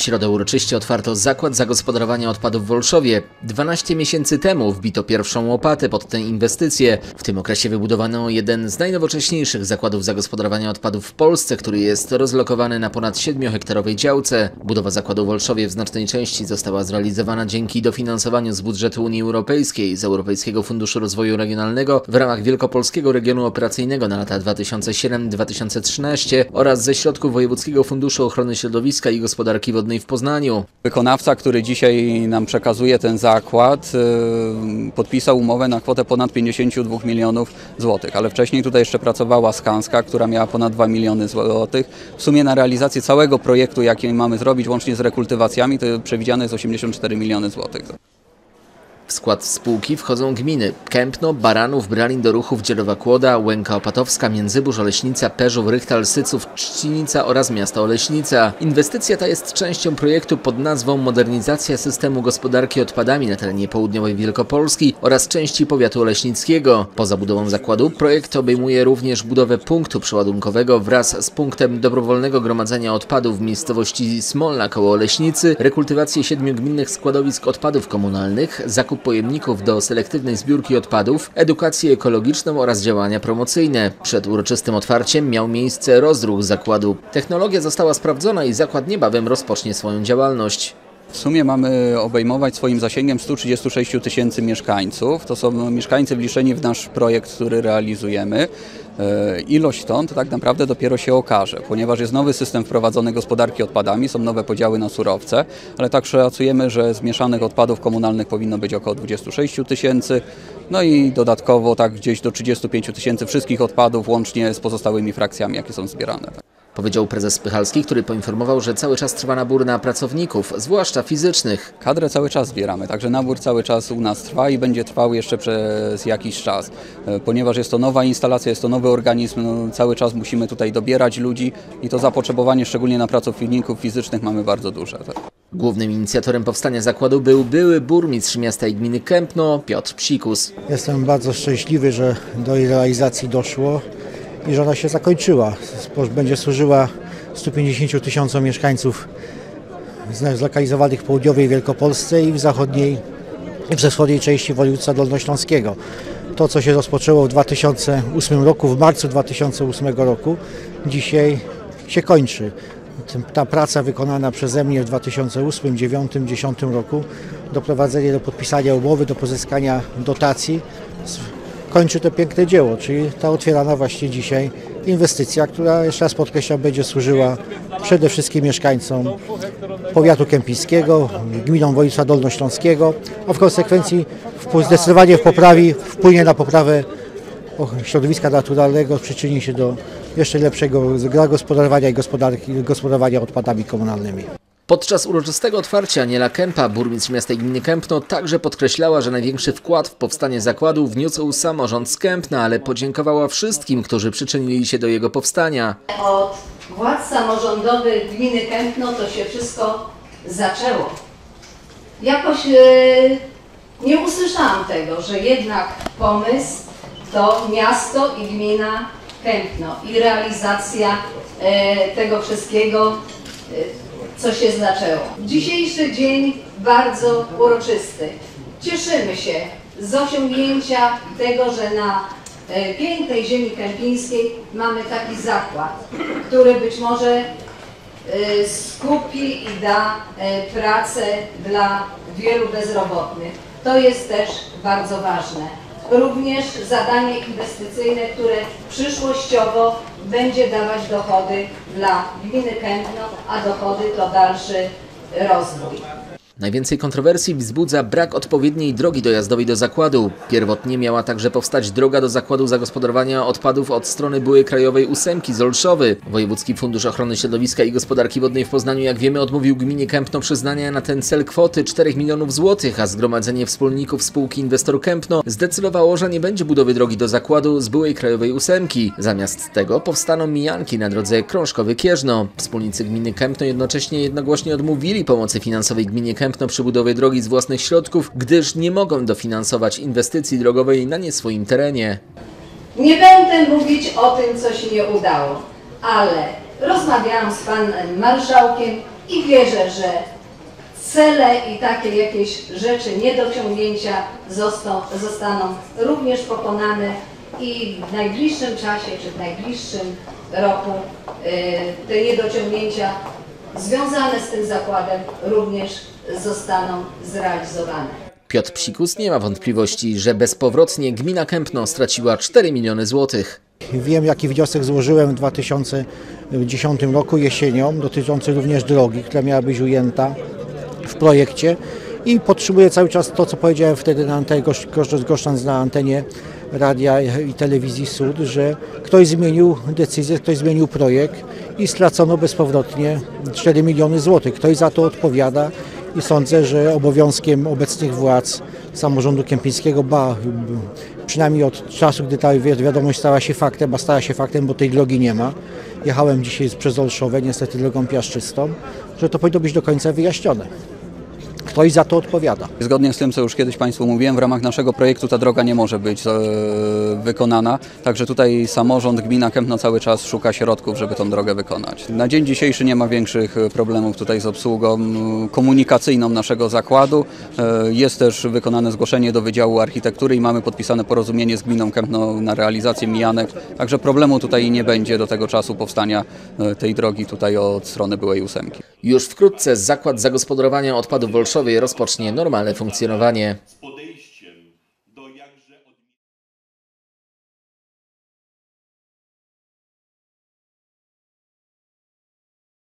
W środę uroczyście otwarto zakład zagospodarowania odpadów w Olszowie. 12 miesięcy temu wbito pierwszą łopatę pod tę inwestycję. W tym okresie wybudowano jeden z najnowocześniejszych zakładów zagospodarowania odpadów w Polsce, który jest rozlokowany na ponad 7-hektarowej działce. Budowa zakładu w Olszowie w znacznej części została zrealizowana dzięki dofinansowaniu z budżetu Unii Europejskiej, z Europejskiego Funduszu Rozwoju Regionalnego w ramach Wielkopolskiego Regionu Operacyjnego na lata 2007-2013 oraz ze środków Wojewódzkiego Funduszu Ochrony Środowiska i Gospodarki Wodnej w Poznaniu. Wykonawca, który dzisiaj nam przekazuje ten zakład, y, podpisał umowę na kwotę ponad 52 milionów złotych, ale wcześniej tutaj jeszcze pracowała Skanska, która miała ponad 2 miliony złotych. W sumie na realizację całego projektu, jaki mamy zrobić, łącznie z rekultywacjami, to przewidziane jest 84 miliony złotych. W skład spółki wchodzą gminy Kępno, Baranów, Bralin, Doruchów, Dzielowa Kłoda, Łęka Opatowska, Międzybórz, Oleśnica, Perzów, Rychtal, Syców, Trzcinica oraz miasto Oleśnica. Inwestycja ta jest częścią projektu pod nazwą Modernizacja systemu gospodarki odpadami na terenie południowej Wielkopolski oraz części powiatu oleśnickiego. Poza budową zakładu projekt obejmuje również budowę punktu przeładunkowego wraz z punktem dobrowolnego gromadzenia odpadów w miejscowości Smolna koło Oleśnicy, rekultywację siedmiu gminnych składowisk odpadów komunalnych, zakup pojemników do selektywnej zbiórki odpadów, edukację ekologiczną oraz działania promocyjne. Przed uroczystym otwarciem miał miejsce rozruch zakładu. Technologia została sprawdzona i zakład niebawem rozpocznie swoją działalność. W sumie mamy obejmować swoim zasięgiem 136 tysięcy mieszkańców. To są mieszkańcy wliczeni w nasz projekt, który realizujemy. E, Ilość ton to tak naprawdę dopiero się okaże, ponieważ jest nowy system wprowadzony gospodarki odpadami, są nowe podziały na surowce, ale tak szacujemy, że zmieszanych odpadów komunalnych powinno być około 26 tysięcy, no i dodatkowo tak gdzieś do 35 tysięcy wszystkich odpadów łącznie z pozostałymi frakcjami, jakie są zbierane. Powiedział prezes Pychalski, który poinformował, że cały czas trwa nabór na pracowników, zwłaszcza fizycznych. Kadrę cały czas zbieramy, także nabór cały czas u nas trwa i będzie trwał jeszcze przez jakiś czas. E, Ponieważ jest to nowa instalacja, jest to nowy organizm, no, cały czas musimy tutaj dobierać ludzi i to zapotrzebowanie szczególnie na pracowników fizycznych mamy bardzo duże. tak. Głównym inicjatorem powstania zakładu był były burmistrz miasta i gminy Kępno, Piotr Psikus. Jestem bardzo szczęśliwy, że do jej realizacji doszło i że ona się zakończyła. Będzie służyła 150 tysiącom mieszkańców zlokalizowanych w południowej Wielkopolsce i w zachodniej wschodniej części województwa dolnośląskiego. To, co się rozpoczęło w 2008 roku, w marcu 2008 roku, dzisiaj się kończy. Ta praca wykonana przeze mnie w 2008, 2009, 2010 roku, doprowadzenie do podpisania umowy, do pozyskania dotacji, kończy to piękne dzieło, czyli ta otwierana właśnie dzisiaj inwestycja, która jeszcze raz podkreślam, będzie służyła przede wszystkim mieszkańcom powiatu kępińskiego, gminom województwa dolnośląskiego, a w konsekwencji zdecydowanie poprawi, wpłynie na poprawę środowiska naturalnego, przyczyni się do jeszcze lepszego zagospodarowania i gospodarki, gospodarowania odpadami komunalnymi. Podczas uroczystego otwarcia Aniela Kępa, burmistrz miasta gminy Kępno, także podkreślała, że największy wkład w powstanie zakładu wniósł samorząd z Kępna, ale podziękowała wszystkim, którzy przyczynili się do jego powstania. Od władz samorządowych gminy Kępno to się wszystko zaczęło. Jakoś e, nie usłyszałam tego, że jednak pomysł to miasto i gmina Kępno i realizacja e, tego wszystkiego, e, co się zaczęło. Dzisiejszy dzień bardzo uroczysty. Cieszymy się z osiągnięcia tego, że na e, pięknej ziemi kępińskiej mamy taki zakład, który być może e, skupi i da e, pracę dla wielu bezrobotnych. To jest też bardzo ważne. Również zadanie inwestycyjne, które przyszłościowo będzie dawać dochody dla gminy Kępno, a dochody to dalszy rozwój. Najwięcej kontrowersji wzbudza brak odpowiedniej drogi dojazdowej do zakładu. Pierwotnie miała także powstać droga do zakładu zagospodarowania odpadów od strony byłej krajowej ósemki z Olszowy. Wojewódzki Fundusz Ochrony Środowiska i Gospodarki Wodnej w Poznaniu, jak wiemy, odmówił gminie Kępno przyznania na ten cel kwoty 4 milionów złotych, a Zgromadzenie Wspólników Spółki Inwestor Kępno zdecydowało, że nie będzie budowy drogi do zakładu z byłej krajowej ósemki. Zamiast tego powstaną mijanki na drodze Krążkowy-Kieżno. Wspólnicy gminy Kępno jednocześnie jednogłośnie odmówili pomocy finansowej gminie Kępno przy budowie drogi z własnych środków, gdyż nie mogą dofinansować inwestycji drogowej na nie swoim terenie. Nie będę mówić o tym, co się nie udało, ale rozmawiałam z panem marszałkiem i wierzę, że cele i takie jakieś rzeczy niedociągnięcia zostaną, zostaną również pokonane i w najbliższym czasie czy w najbliższym roku y, te niedociągnięcia związane z tym zakładem również zostaną zrealizowane. Piotr Psikus nie ma wątpliwości, że bezpowrotnie gmina Kępno straciła 4 miliony złotych. Wiem, jaki wniosek złożyłem w 2010 roku jesienią, dotyczący również drogi, która miała być ujęta w projekcie i podtrzymuję cały czas to, co powiedziałem wtedy na antenie, gosz, gosz, goszcząc na antenie radia i telewizji Sud, że ktoś zmienił decyzję, ktoś zmienił projekt i stracono bezpowrotnie 4 miliony złotych. Ktoś za to odpowiada i sądzę, że obowiązkiem obecnych władz samorządu kępińskiego, ba, przynajmniej od czasu, gdy ta wi- wiadomość stała się faktem, a stała się faktem, bo tej drogi nie ma. Jechałem dzisiaj przez Olszowę, niestety drogą piaszczystą, że to powinno być do końca wyjaśnione. Ktoś za to odpowiada. Zgodnie z tym, co już kiedyś Państwu mówiłem, w ramach naszego projektu ta droga nie może być e, wykonana, także tutaj samorząd, gmina Kępno cały czas szuka środków, żeby tą drogę wykonać. Na dzień dzisiejszy nie ma większych e, problemów tutaj z obsługą komunikacyjną naszego zakładu. E, Jest też wykonane zgłoszenie do Wydziału Architektury i mamy podpisane porozumienie z gminą Kępno na realizację mijanek, także problemu tutaj nie będzie do tego czasu powstania e, tej drogi tutaj od strony byłej ósemki. Już wkrótce zakład zagospodarowania odpadów w Olszowie rozpocznie normalne funkcjonowanie.